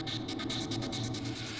ああ。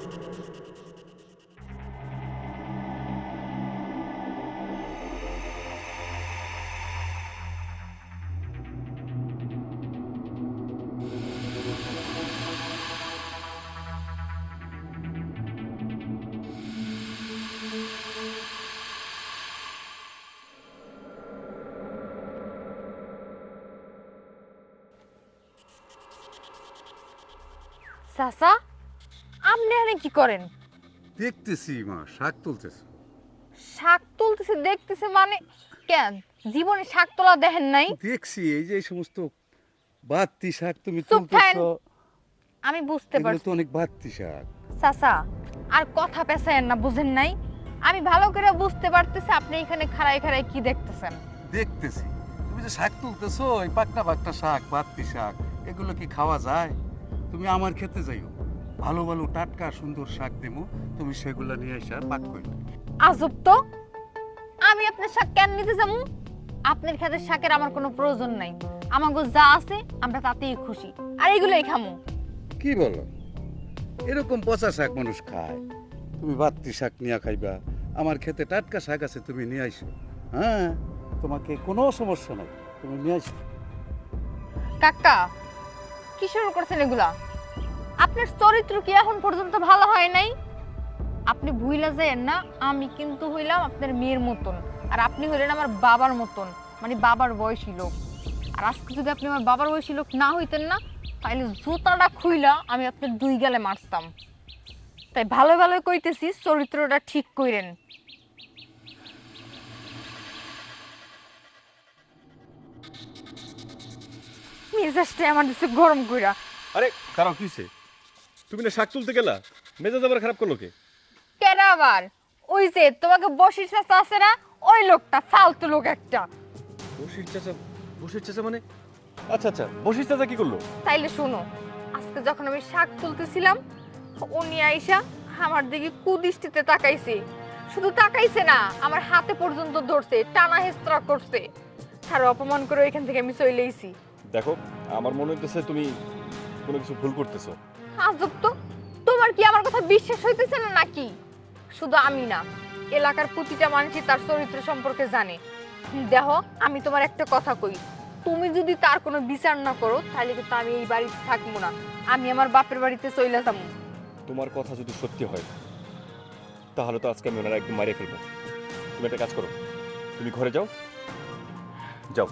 চাচা আপনি এখানে কি করেন? দেখতেছি মা শাক তুলতেছে। শাক তুলতেছে দেখতেছে মানে কেন? জীবনে শাক তোলা দেখেন নাই? দেখছি এই যে এই সমস্ত বাত্তি শাক তুমি চুপ থাকেন। তুলতেছ। আমি বুঝতে এগুলো পারছি। তো অনেক বাত্তি শাক। চাচা আর কথা পেছায়েন না বুঝেন নাই? আমি ভালো করে বুঝতে পারতেছি আপনি এখানে খাড়াই খাড়াই কি দেখতেছেন। দেখতেছি। তুমি যে শাক তুলতেছো এই পাকটা পাকটা শাক বাত্তি শাক এগুলো কি খাওয়া যায়? তুমি আমার খেতে যাইও। ভালো ভালো টাটকা সুন্দর শাক দেবো। তুমি সেগুলো নিয়ে এসে পাক করে আজব তো। আমি আপনার শাক কেন নিতে যাব? আপনার খেতে শাকের আমার কোনো প্রয়োজন নাই। আমাকে যা আছে আমরা তাতেই খুশি। আর এগুলোই খামো। কি বলো? এরকম পচা শাক মানুষ খায়। তুমি বাত্তি শাক নিয়ে খাইবা। আমার খেতে টাটকা শাক আছে তুমি নিয়ে আইসো। হ্যাঁ? তোমাকে কোনো সমস্যা নাই। তুমি নিয়ে আসো কাকা কি শুরু করছেন এগুলা? আপনার চরিত্র কি এখন পর্যন্ত ভালো হয় নাই? আপনি ভুইলা যায়েন না, আমি কিন্তু হইলাম আপনার মেয়ের মতন। আর আপনি হইলেন আমার বাবার মতন মানে বাবার বয়সী লোক। আর আজকে যদি আপনি আমার বাবার বয়সী লোক না হইতেন না তাহলে জুতাটা খুইলা আমি আপনার দুই গেলে মারতাম। তাই ভালো ভালো কইতেছি, চরিত্রটা ঠিক কইরেন। মেজাজটা আমার দিচ্ছে গরম কইরা। আরে খারাপ কিসে তুমি না শাক তুলতে গেলা? মেজাজ আবার খারাপ করল কে? কেডা আবার? ওই যে তোমাকে বসির চাচা আছে না ওই লোকটা ফালতু লোক একটা। বসির চাচা বসির চাচা মানে? আচ্ছা আচ্ছা বসির চাচা কি করল? তাইলে শোনো আজকে যখন আমি শাক তুলতেছিলাম উনি আইসা আমার দিকে কুদৃষ্টিতে তাকাইছে। শুধু তাকাইছে না আমার হাতে পর্যন্ত ধরছে টানা হেস্তরা করছে। আর অপমান করে এখান থেকে আমি চলে দেখো আমার মনে হইতেছে তুমি কোনো কিছু ভুল করতেছো। আজব তো। তোমার কি আমার কথা বিশ্বাস হইতেছে না নাকি? শুধু আমি না এলাকার প্রতিটা মানুষই তার চরিত্র সম্পর্কে জানে। দেখো আমি তোমার একটা কথা কই তুমি যদি তার কোনো বিচার না করো তাহলে কিন্তু আমি এই বাড়িতে থাকব না। আমি আমার বাপের বাড়িতে চলে যাব। তোমার কথা যদি সত্যি হয় তাহলে তো আজকে আমি ওনারা একদম মারিয়ে ফেলব। তুমি একটা কাজ করো তুমি ঘরে যাও। যাও।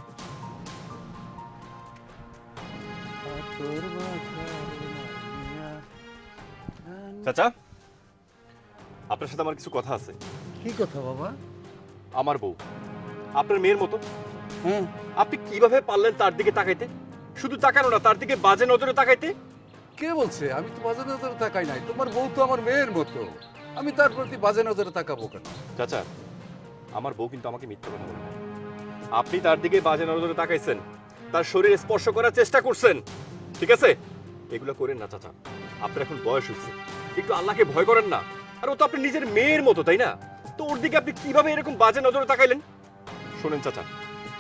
চাচা আপনার সাথে আমার কিছু কথা আছে। কি কথা বাবা? আমার বউ। আপনার মেয়ের মতো। হ্যাঁ আপনি কীভাবে পারলেন তার দিকে তাকাইতে? শুধু তাকানো না তার দিকে বাজে নজরে তাকাইতে? কে বলছে? আমি তো বাজে নজরে তাকাই নাই। তোমার বউ তো আমার মেয়ের মতো। আমি তার প্রতি বাজে নজরে তাকাবো কেন? চাচা আমার বউ কিন্তু আমাকে মিথ্যা কথা বলে আপনি তার দিকে বাজে নজরে তাকাইছেন। তার শরীর স্পর্শ করার চেষ্টা করছেন। ঠিক আছে? এগুলো করেন না, চাচা। আপনার এখন বয়স হচ্ছে একটু আল্লাহকে ভয় করেন না। আর ও তো আপনি নিজের মেয়ের মতো, তাই না? তো ওর দিকে আপনি কীভাবে এরকম বাজে নজরে তাকাইলেন? শোনেন, চাচা,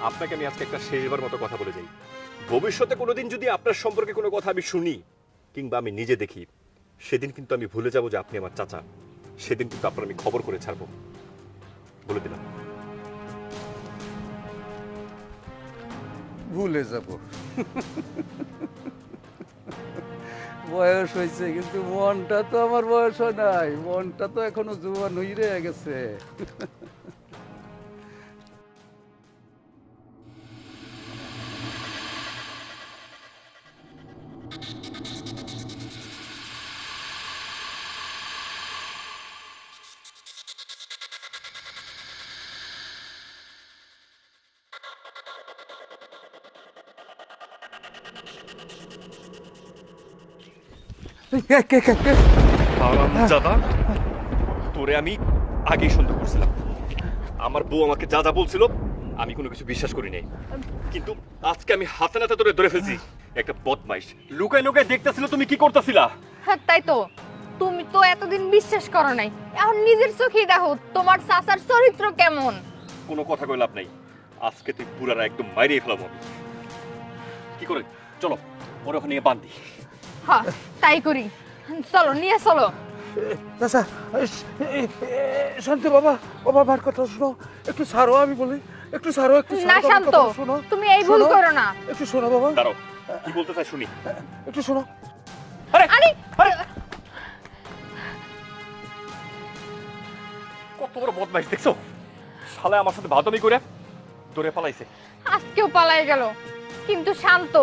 আপনাকে আমি আজকে একটা শেষবার মতো কথা বলে যাই। ভবিষ্যতে কোনোদিন যদি আপনার সম্পর্কে কোনো কথা আমি শুনি, কিংবা আমি নিজে দেখি, সেদিন কিন্তু আমি ভুলে যাব যে আপনি আমার চাচা। সেদিন কিন্তু আপনার আমি খবর করে ছাড়বো। বলে দিলাম। ভুলে যাব। বয়স হয়েছে, কিন্তু মনটা তো আমার বয়স হয় নাই। মনটা তো এখনও জুয়ান হই রয়ে গেছে। কে কে কে কে হারামজাদা তোরে আমি আগেই সন্দেহ করছিলাম। আমার বউ আমাকে যা যা বলছিল আমি কোনো কিছু বিশ্বাস করি নাই। কিন্তু আজকে আমি হাতে নাতে তোরে ধরে ফেলছি। একটা বদমাইশ। লুকায় লুকায় দেখতেছিল তুমি কি করতেছিলা? হ্যাঁ তাই তো। তুমি তো এতদিন বিশ্বাস করো নাই। এখন নিজের চোখেই দেখো তোমার চাচার চরিত্র কেমন? কোনো কথা কই লাভ নাই। আজকে তুই পুরারা একদম মাইরেই আমি কি করে? চলো ওর ওখানে নিয়ে বান্ধি হ্যাঁ তাই করি। চলো নিয়ে চলো। চাচা শান্তি বাবা কথা শোনো। একটু ছাড়ো আমি বলি। একটু ছাড়ো একটু না শান্ত তুমি এই ভুল করো না। একটু শোনো বাবা। দাঁড়াও কি বলতে চাই শুনি। একটু শোনো। আরে আরে! আরে! কত বড় বদমাইশ দেখছ? শালা আমার সাথে ভাদমি করে দৌড়ে পালাইছে। আজকেও পালাই গেল কিন্তু শান্ত।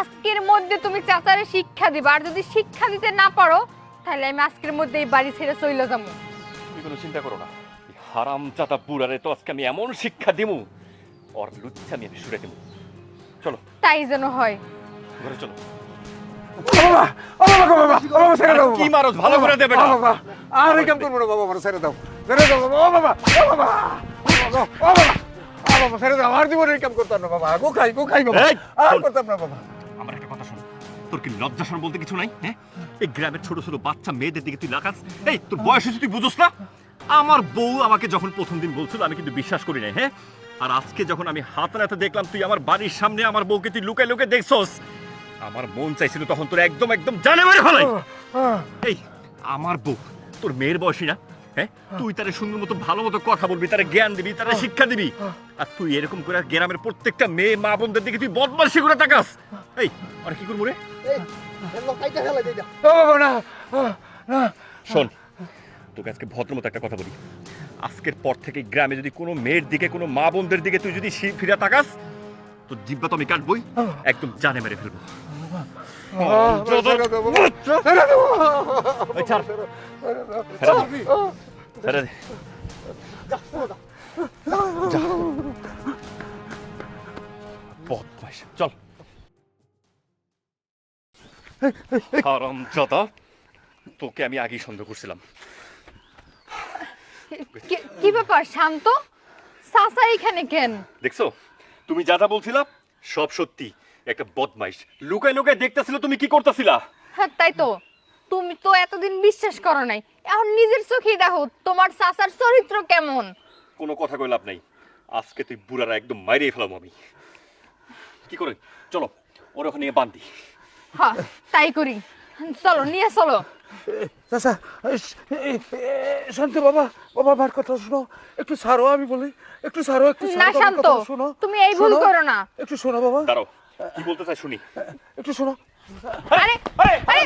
আজকের মধ্যে তুমি চাচারে শিক্ষা দিবা। আর যদি শিক্ষা দিতে না পারো তাহলে আমি আজকের মধ্যে এই বাড়ি ছেড়ে চলে যাব। তুমি কোনো চিন্তা করো না। এই হারাম চাতা বুড়ারে তো আজকে আমি এমন শিক্ষা দিমু ওর লুচ্ছা আমি আমি সুরে দিমু। চলো। তাই যেন হয়। ঘরে চলো। বাবা বাবা বাবা বাবা ছেড়ে দাও কি মারো ভালো করে দেবে না। বাবা আর এই করব না বাবা আমার ছেড়ে দাও। ছেড়ে দাও বাবা ও বাবা ও বাবা ও বাবা ও বাবা বাবা ছেড়ে দাও। আর জীবনে কাম করতাম না বাবা। গো খাই গো খাই বাবা। আর করতাম না বাবা। আমার একটা কথা শোন। তোর কি লজ্জা শরম বলতে কিছু নাই হ্যাঁ এই গ্রামের ছোট ছোট বাচ্চা মেয়েদের দিকে তুই লাগাস। এই তোর বয়স হয়েছে তুই বুঝোস না? আমার বউ আমাকে যখন প্রথম দিন বলছিল আমি কিন্তু বিশ্বাস করি নাই হ্যাঁ আর আজকে যখন আমি হাত নাতে দেখলাম তুই আমার বাড়ির সামনে আমার বউকে তুই লুকায় লুকায় দেখছস আমার মন চাইছিল তখন তোর একদম একদম জানে মেরে ফেলাই। এই আমার বউ তোর মেয়ের বয়সী না? হ্যাঁ তুই তারে সুন্দর মতো ভালো মতো কথা বলবি তারে জ্ঞান দিবি তারে শিক্ষা দিবি আর তুই এরকম করে গ্রামের প্রত্যেকটা মেয়ে মা বোনদের দিকে তুই বদমাশি করে তাকাস এই আর কি করব রে ও বাবা না না শোন তোকে আজকে ভদ্রমতো একটা কথা বলি আজকের পর থেকে গ্রামে যদি কোনো মেয়ের দিকে কোনো মা বোনদের দিকে তুই যদি ফিরে তাকাস তো জিব্বা তো আমি কাটবই একদম জানে মেরে ফেলব ছেড়ে ছেড়ে দে। বদমাইশ, চল হারাম জাদা তোকে আমি আগেই সন্দেহ করছিলাম কি- কি ব্যাপার শান্ত চাচা এখানে কেন দেখছ তুমি যা যা বলছিলা সব সত্যি একটা বদমাইশ লুকায় লুকায় দেখতেছিল তুমি কি করতেছিলা হ্যাঁ তাই তো তুমি তো এতদিন বিশ্বাস করো নাই। এখন নিজের চোখেই দেখো তোমার চাচার চরিত্র কেমন? কোনো কথা কই লাভ নাই। আজকে তুই বুড়ারা একদম মাইরেই ফেলাম আমি। কি করে চলো ওর ওখানে নিয়ে বান্ধি হ্যাঁ তাই করি। চলো নিয়ে চলো। চাচা শান্তি বাবা বাবা আমার কথা শোনো। একটু ছাড়ো আমি বলি। একটু ছাড়ো একটু না শান্ত শোনো। তুমি এই ভুল শোনো। করো না। একটু শোনো বাবা। দাঁড়াও কি বলতে চাই শুনি। একটু শোনো। আরে আরে,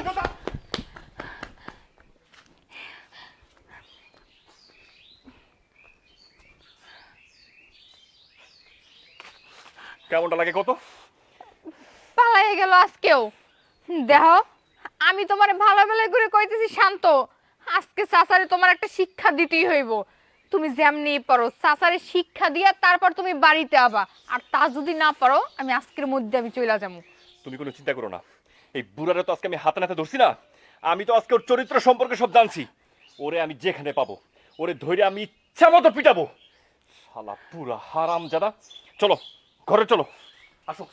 কেমনটা লাগে কত? পালাই গেল আজকেও। দেখো আমি তোমার ভালো ভালো করে কইতেছি শান্ত। আজকে চাচারে তোমার একটা শিক্ষা দিতেই হইব। তুমি যেমনি পারো চাচারে শিক্ষা দিয়া তারপর তুমি বাড়িতে আবা। আর তা যদি না পারো আমি আজকের মধ্যে আমি চলে যাব। তুমি কোনো চিন্তা করো না। এই বুড়ারে তো আজকে আমি হাতে নাতে ধরছি না। আমি তো আজকে ওর চরিত্র সম্পর্কে সব জানছি। ওরে আমি যেখানে পাবো ওরে ধরে আমি ইচ্ছা মতো পিটাবো। শালা পুরা হারাম জাদা চলো ঘরে চলো। আসো।